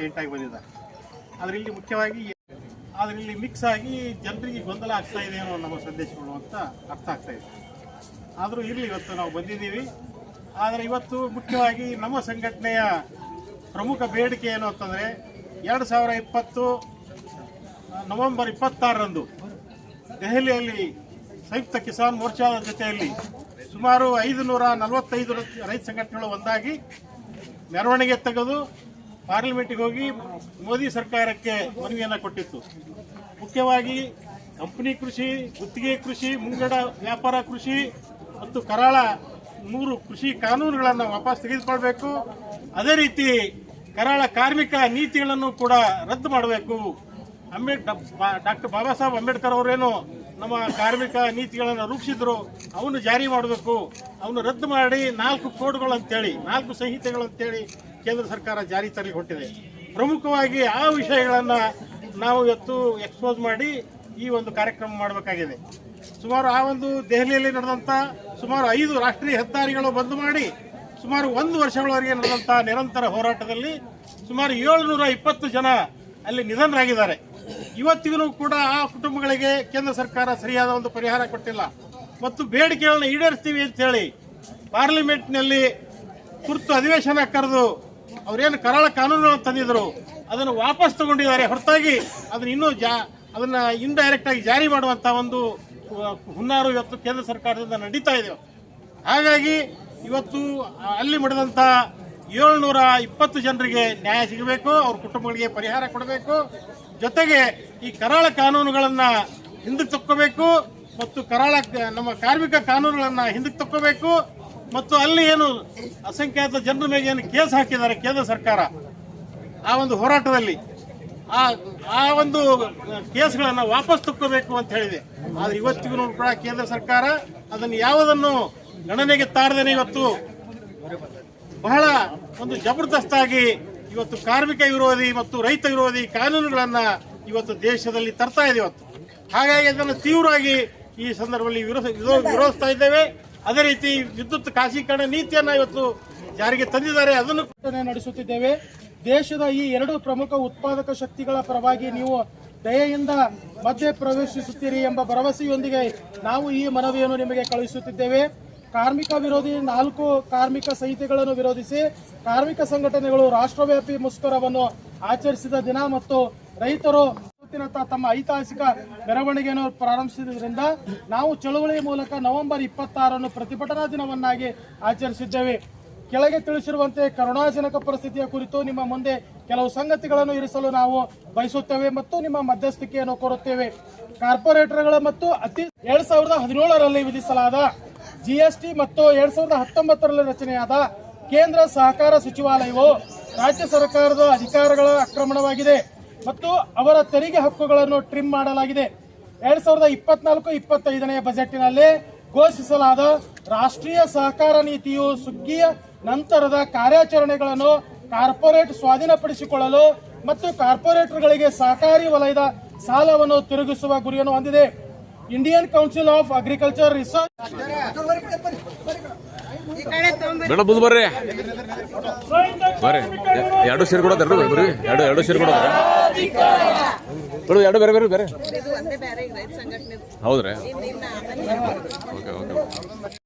ಚೇಂಟಾಗಿ ಬಂದಿದ್ದಾರೆ ಆದ್ರೆ ಇಲ್ಲಿ ಮುಖ್ಯವಾಗಿ ಆದ್ರೆ ಇಲ್ಲಿ ಮಿಕ್ಸ್ ಆಗಿ ಜನರಿಗೆ ಗೊಂದಲ ಆಗ್ತಾ ಇದೆ ಅನ್ನೋ ನಮ್ಮ ಸಂದೇಶಗಳು ಅಂತ ಅರ್ಥ ಆಗ್ತಾ ಇದೆ. ಆದರೂ ಇರಲಿ ಇವತ್ತು ನಾವು ಬಂದಿದ್ದೀವಿ. ಆದರೆ ಇವತ್ತು ಮುಖ್ಯವಾಗಿ ನಮ್ಮ ಸಂಘಟನೆಯ ಪ್ರಮುಖ ಬೇಡಿಕೆ ಏನು ಅಂತಂದರೆ ಎರಡು ಸಾವಿರ ಇಪ್ಪತ್ತು, ನವೆಂಬರ್ ಇಪ್ಪತ್ತಾರರಂದು ದೆಹಲಿಯಲ್ಲಿ ಸಂಯುಕ್ತ ಕಿಸಾನ್ ಮೋರ್ಚಾದ ಜೊತೆಯಲ್ಲಿ ಸುಮಾರು ಐದು ನೂರ ನಲವತ್ತೈದು ರೈತ ಸಂಘಟನೆಗಳು ಒಂದಾಗಿ ಮೆರವಣಿಗೆ ತೆಗೆದು ಪಾರ್ಲಿಮೆಂಟಿಗೆ ಹೋಗಿ ಮೋದಿ ಸರ್ಕಾರಕ್ಕೆ ಮನವಿಯನ್ನು ಕೊಟ್ಟಿತ್ತು. ಮುಖ್ಯವಾಗಿ ಕಂಪನಿ ಕೃಷಿ, ಗುತ್ತಿಗೆ ಕೃಷಿ, ಮುಂಗಡ ವ್ಯಾಪಾರ ಕೃಷಿ ಮತ್ತು ಕರಾಳ ಮೂರು ಕೃಷಿ ಕಾನೂನುಗಳನ್ನು ವಾಪಸ್ ತೆಗೆದುಕೊಳ್ಬೇಕು. ಅದೇ ರೀತಿ ಕರಾಳ ಕಾರ್ಮಿಕ ನೀತಿಗಳನ್ನು ಕೂಡ ರದ್ದು ಮಾಡಬೇಕು. ಅಂಬೇಡ್ ಡಾಕ್ಟರ್ ಬಾಬಾ ಸಾಹೇಬ್ ಅಂಬೇಡ್ಕರ್ ಅವರೇನು ನಮ್ಮ ಕಾರ್ಮಿಕ ನೀತಿಗಳನ್ನು ರೂಪಿಸಿದ್ರು, ಅವನು ಜಾರಿ ಮಾಡಬೇಕು. ಅವನು ರದ್ದು ಮಾಡಿ ನಾಲ್ಕು ಕೋಡ್ಗಳು ಅಂತೇಳಿ ನಾಲ್ಕು ಸಂಹಿತೆಗಳು ಅಂತೇಳಿ ಕೇಂದ್ರ ಸರ್ಕಾರ ಜಾರಿ ತರಲಿ ಹೊಟ್ಟಿದೆ ಪ್ರಮುಖವಾಗಿ ಆ ವಿಷಯಗಳನ್ನು ನಾವು ಇವತ್ತು ಎಕ್ಸ್ಪೋಸ್ ಮಾಡಿ ಈ ಒಂದು ಕಾರ್ಯಕ್ರಮ ಮಾಡಬೇಕಾಗಿದೆ. ಸುಮಾರು ಆ ಒಂದು ದೆಹಲಿಯಲ್ಲಿ ನಡೆದಂಥ ಸುಮಾರು ಐದು ರಾಷ್ಟ್ರೀಯ ಹೆದ್ದಾರಿಗಳು ಬಂದ್ ಮಾಡಿ ಸುಮಾರು ಒಂದು ವರ್ಷಗಳವರೆಗೆ ನಡೆದಂಥ ನಿರಂತರ ಹೋರಾಟದಲ್ಲಿ ಸುಮಾರು ಏಳುನೂರ ಇಪ್ಪತ್ತು ಜನ ಅಲ್ಲಿ ನಿಧನರಾಗಿದ್ದಾರೆ. ಇವತ್ತಿಗೂ ಕೂಡ ಆ ಕುಟುಂಬಗಳಿಗೆ ಕೇಂದ್ರ ಸರ್ಕಾರ ಸರಿಯಾದ ಒಂದು ಪರಿಹಾರ ಕೊಟ್ಟಿಲ್ಲ. ಮತ್ತು ಬೇಡಿಕೆಗಳನ್ನ ಈಡೇರಿಸ್ತೀವಿ ಅಂತ ಹೇಳಿ ಪಾರ್ಲಿಮೆಂಟ್ನಲ್ಲಿ ತುರ್ತು ಅಧಿವೇಶನ ಕರೆದು ಅವರೇನು ಕರಾಳ ಕಾನೂನುಗಳನ್ನು ತಂದಿದ್ರು, ಅದನ್ನು ವಾಪಸ್ ತಗೊಂಡಿದ್ದಾರೆ. ಹೊರತಾಗಿ ಅದನ್ನ ಇನ್ನೂ ಜಾ, ಅದನ್ನ ಇಂಡೈರೆಕ್ಟ್ ಆಗಿ ಜಾರಿ ಮಾಡುವಂತ ಒಂದು ಹುನ್ನಾರು ಇವತ್ತು ಕೇಂದ್ರ ಸರ್ಕಾರದಿಂದ ನಡೀತಾ ಇದೆ. ಹಾಗಾಗಿ ಇವತ್ತು ಅಲ್ಲಿ ಮಡದಂತ ಏಳ್ನೂರ ಇಪ್ಪತ್ತು ಜನರಿಗೆ ನ್ಯಾಯ ಸಿಗಬೇಕು, ಅವ್ರ ಕುಟುಂಬಗಳಿಗೆ ಪರಿಹಾರ ಕೊಡಬೇಕು. ಜೊತೆಗೆ ಈ ಕರಾಳ ಕಾನೂನುಗಳನ್ನ ಹಿಂದಕ್ಕೆ ತಕ್ಕೋಬೇಕು ಮತ್ತು ಕರಾಳ, ನಮ್ಮ ಕಾರ್ಮಿಕ ಕಾನೂನುಗಳನ್ನ ಹಿಂದಕ್ಕೆ ತಕ್ಕೋಬೇಕು. ಮತ್ತು ಅಲ್ಲಿ ಏನು ಅಸಂಖ್ಯಾತ ಜನರ ಮೇಲೆ ಏನು ಕೇಸ್ ಹಾಕಿದ್ದಾರೆ ಕೇಂದ್ರ ಸರ್ಕಾರ, ಆ ಒಂದು ಹೋರಾಟದಲ್ಲಿ, ಆ ಆ ಒಂದು ಕೇಸ್ಗಳನ್ನು ವಾಪಸ್ ತಕ್ಕೋಬೇಕು ಅಂತ ಹೇಳಿದೆ. ಆದರೆ ಇವತ್ತಿಗೂ ಕೂಡ ಕೇಂದ್ರ ಸರ್ಕಾರ ಅದನ್ನು ಯಾವುದನ್ನು ಗಣನೆಗೆ ತಾರದೇನೆ ಇವತ್ತು ಬಹಳ ಒಂದು ಜಬರ್ದಸ್ತಾಗಿ ಇವತ್ತು ಕಾರ್ಮಿಕ ವಿರೋಧಿ ಮತ್ತು ರೈತ ವಿರೋಧಿ ಕಾನೂನುಗಳನ್ನು ಇವತ್ತು ದೇಶದಲ್ಲಿ ತರ್ತಾ ಇದೆ ಇವತ್ತು. ಹಾಗಾಗಿ ಅದನ್ನು ತೀವ್ರವಾಗಿ ಈ ಸಂದರ್ಭದಲ್ಲಿ ವಿರೋಧ ವಿರೋ- ವಿರೋಧಿಸ್ತಾ ಇದ್ದೇವೆ. ಅದೇ ರೀತಿ ವಿದ್ಯುತ್ ಖಾಸಗೀಕರಣ ನೀತಿಯನ್ನ ಇವತ್ತು ಜಾರಿಗೆ ತಂದಿದ್ದಾರೆ. ಅದನ್ನು ನಡೆಸುತ್ತಿದ್ದೇವೆ. ದೇಶದ ಈ ಎರಡು ಪ್ರಮುಖ ಉತ್ಪಾದಕ ಶಕ್ತಿಗಳ ಪರವಾಗಿ ನೀವು ದಯೆಯಿಂದ ಮಧ್ಯೆ ಪ್ರವೇಶಿಸುತ್ತೀರಿ ಎಂಬ ಭರವಸೆಯೊಂದಿಗೆ ನಾವು ಈ ಮನವಿಯನ್ನು ನಿಮಗೆ ಕಳುಹಿಸುತ್ತಿದ್ದೇವೆ. ಕಾರ್ಮಿಕ ವಿರೋಧಿ ನಾಲ್ಕು ಕಾರ್ಮಿಕ ಸಂಹಿತೆಗಳನ್ನು ವಿರೋಧಿಸಿ ಕಾರ್ಮಿಕ ಸಂಘಟನೆಗಳು ರಾಷ್ಟ್ರವ್ಯಾಪಿ ಮುಷ್ಕರವನ್ನು ಆಚರಿಸಿದ ದಿನ ಮತ್ತು ರೈತರು ಇವತ್ತಿನತ್ತ ತಮ್ಮ ಐತಿಹಾಸಿಕ ಮೆರವಣಿಗೆಯನ್ನು ಪ್ರಾರಂಭಿಸಿದ್ರಿಂದ ನಾವು ಚಳುವಳಿ ಮೂಲಕ ನವೆಂಬರ್ ಇಪ್ಪತ್ತಾರನ್ನು ಪ್ರತಿಭಟನಾ ದಿನವನ್ನಾಗಿ ಆಚರಿಸಿದ್ದೇವೆ. ಕೆಳಗೆ ತಿಳಿಸಿರುವಂತೆ ಕರುಣಾಜನಕ ಪರಿಸ್ಥಿತಿಯ ಕುರಿತು ನಿಮ್ಮ ಮುಂದೆ ಕೆಲವು ಸಂಗತಿಗಳನ್ನು ಇರಿಸಲು ನಾವು ಬಯಸುತ್ತೇವೆ ಮತ್ತು ನಿಮ್ಮ ಮಧ್ಯಸ್ಥಿಕೆಯನ್ನು ಕೋರುತ್ತೇವೆ. ಕಾರ್ಪೊರೇಟರ್ಗಳ ಮತ್ತು ಅತಿ ಎರಡ್ ಸಾವಿರದ ಹದಿನೇಳರಲ್ಲಿ ವಿಧಿಸಲಾದ ಜಿಎಸ್ಟಿ ಮತ್ತು ಎರಡ್ ಸಾವಿರದ ಹತ್ತೊಂಬತ್ತರಲ್ಲಿ ರಚನೆಯಾದ ಕೇಂದ್ರ ಸಹಕಾರ ಸಚಿವಾಲಯವು ರಾಜ್ಯ ಸರ್ಕಾರದ ಅಧಿಕಾರಗಳ ಆಕ್ರಮಣವಾಗಿದೆ. ಮತ್ತು ಅವರ ತೆರಿಗೆ ಹಕ್ಕುಗಳನ್ನು ಟ್ರಿಮ್ ಮಾಡಲಾಗಿದೆ. ಎರಡ್ ಸಾವಿರದ ಇಪ್ಪತ್ನಾಲ್ಕು, ಇಪ್ಪತ್ತೈದನೆಯ ಬಜೆಟ್ನಲ್ಲಿ ಘೋಷಿಸಲಾದ ರಾಷ್ಟ್ರೀಯ ಸಹಕಾರ ನೀತಿಯು ಸುಗ್ಗಿಯ ನಂತರದ ಕಾರ್ಯಾಚರಣೆಗಳನ್ನು ಕಾರ್ಪೊರೇಟ್ ಸ್ವಾಧೀನಪಡಿಸಿಕೊಳ್ಳಲು ಮತ್ತು ಕಾರ್ಪೊರೇಟರ್ಗಳಿಗೆ ಸಹಕಾರಿ ವಲಯದ ಸಾಲವನ್ನು ತಿರುಗಿಸುವ ಗುರಿಯನ್ನು ಹೊಂದಿದೆ. Indian council of agriculture research ಬೇಡ ಬುದ್ ಬರ್ರಿ. ಬರ್ರಿ. ಎರಡು ಸೇರಿ ಕೊಡೋದು ಎರಡು ಬರ್ರಿ. ಎರಡು ಎರಡು ಸೇರಿ ಕೊಡೋದು. ಬಿಡು ಎರಡು ಬೇರೆ ಬೇರೆ ಬೇರೆ. ಹೌದ್ರಿ. Okay okay.